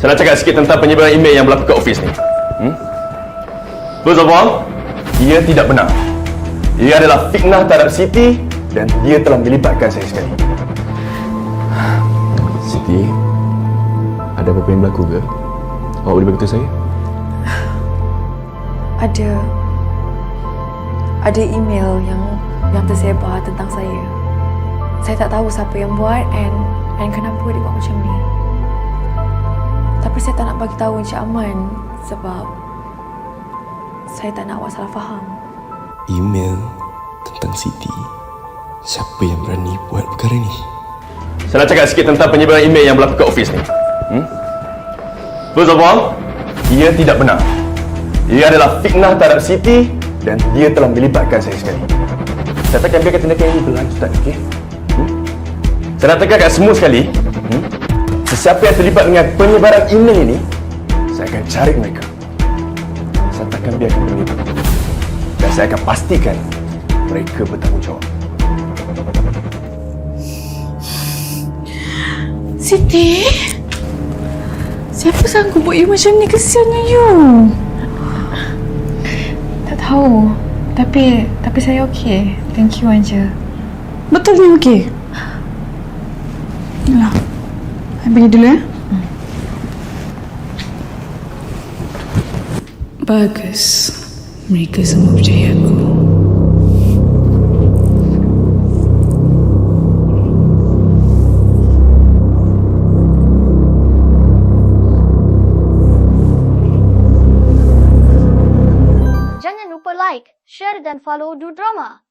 Saya nak cakap sikit tentang penyebaran email yang berlaku kat office ni. Hmm? First of all, ia tidak benar. Ia adalah fitnah terhadap Siti dan dia telah melibatkan saya sekali. Siti, ada apa-apa yang berlaku ke? Awak boleh beritahu saya? Ada ada email yang yang tersebar tentang saya. Saya tak tahu siapa yang buat and and kenapa dia buat macam ni. Tapi saya tak nak bagi tahu Encik Aman sebab saya tak nak awak salah faham. Email tentang Siti. Siapa yang berani buat perkara ni? Saya nak cakap sikit tentang penyebaran email yang berlaku kat office ni. Hmm? First of all, ia tidak benar. Ia adalah fitnah terhadap Siti dan dia telah melibatkan saya sekali. Saya takkan biarkan tindakan ini berlanjutan, okey? Hmm? Saya nak tekankan semua sekali, hmm? Sesiapa yang terlibat dengan penyebaran email ini, saya akan cari mereka. Saya takkan biarkan mereka. Dan saya akan pastikan mereka bertanggungjawab. Siti? Siapa sanggup buat you macam ni? Kesiannya you. Tak tahu. Tapi tapi saya okey. Thank you Anja. Betul ni okey? Yalah. I pergi dulu ya. Bagus. Mereka semua percaya aku. Jangan lupa like, share dan follow Du Drama.